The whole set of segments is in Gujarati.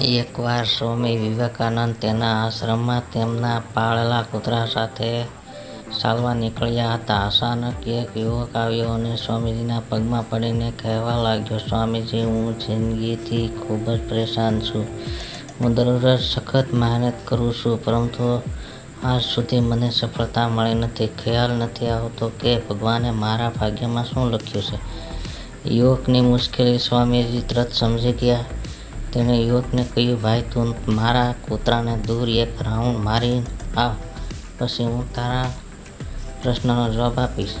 એકવાર સ્વામી વિવેકાનંદ તેના આશ્રમમાં તેમના પાળેલા કૂતરા સાથે ચાલવા નીકળ્યા હતા. અચાનક એક યુવક આવ્યો અને સ્વામીજીના પગમાં પડીને કહેવા લાગ્યો, "સ્વામીજી, હું જિંદગીથી ખૂબ જ પરેશાન છું. હું દરરોજ સખત મહેનત કરું છું, પરંતુ આજ સુધી મને સફળતા મળી નથી. ખ્યાલ નથી આવતો કે ભગવાને મારા ભાગ્યમાં શું લખ્યું છે." યુવકની મુશ્કેલી સ્વામીજી તરત સમજી ગયા. તેણે યુવકને કહ્યું, "ભાઈ, તું મારા કૂતરાને દૂર એક રાઉન્ડ મારી આવ. પછી હું તારા પ્રશ્નનો જવાબ આપીશ."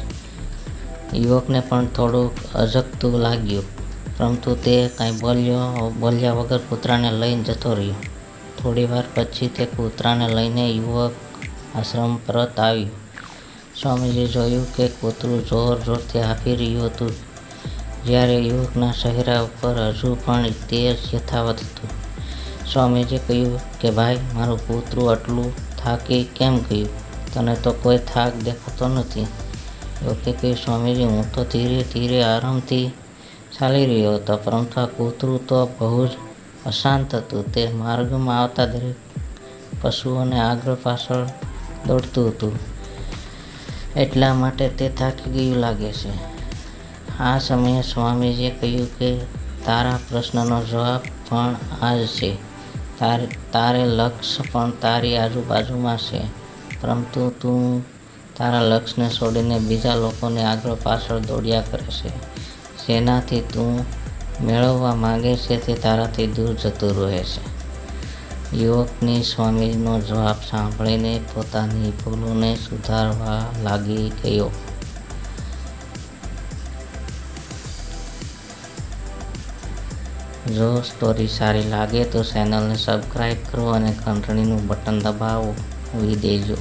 યુવકને પણ થોડુંક અજગતું લાગ્યું, પરંતુ તે કાંઈ બોલ્યો બોલ્યા વગર કૂતરાને લઈને જતો રહ્યો. થોડીવાર પછી તે કૂતરાને લઈને યુવક આશ્રમ પરત આવ્યો. સ્વામીજી જોયું કે કૂતરું જોર-જોરથી હાંફી રહ્યું હતું, જ્યારે યુવકના ચહેરા ઉપર હજુ પણ તે જ યથાવત હતું. સ્વામીજીએ કહ્યું કે, "ભાઈ, મારું કૂતરું આટલું થાકી કેમ ગયું? તને તો કોઈ થાક દેખાતો નથી." યુવકે કહ્યું, "સ્વામીજી, હું તો ધીરે-ધીરે આરામથી ચાલી રહ્યો હતો, પરંતુ આ કૂતરું તો બહુ જ અશાંત હતું. તે માર્ગમાં આવતા દરેક પશુઓને આગળ-પાછળ દોડતું હતું. એટલા માટે તે થાકી ગયું લાગે છે." આ સમયે સ્વામીજીએ કહ્યું કે, "તારા પ્રશ્નનો જવાબ પણ આ જ છે. તારે લક્ષ્ય પણ તારી આજુબાજુમાં છે, પરંતુ તું તારા લક્ષ્યને છોડીને બીજા લોકોને આગળ-પાછળ દોડ્યા કરે છે. જેનાથી તું મેળવવા માંગે છે તે તારાથી દૂર જતું રહે છે." યુવકની સ્વામીનો જવાબ સાંભળીને પોતાની ભૂલોને સુધારવા લાગી ગયો. જો સ્ટોરી સારી લાગે તો ચેનલને સબસ્ક્રાઈબ કરો અને ઘંટડીનું બટન દબાવો દેજો.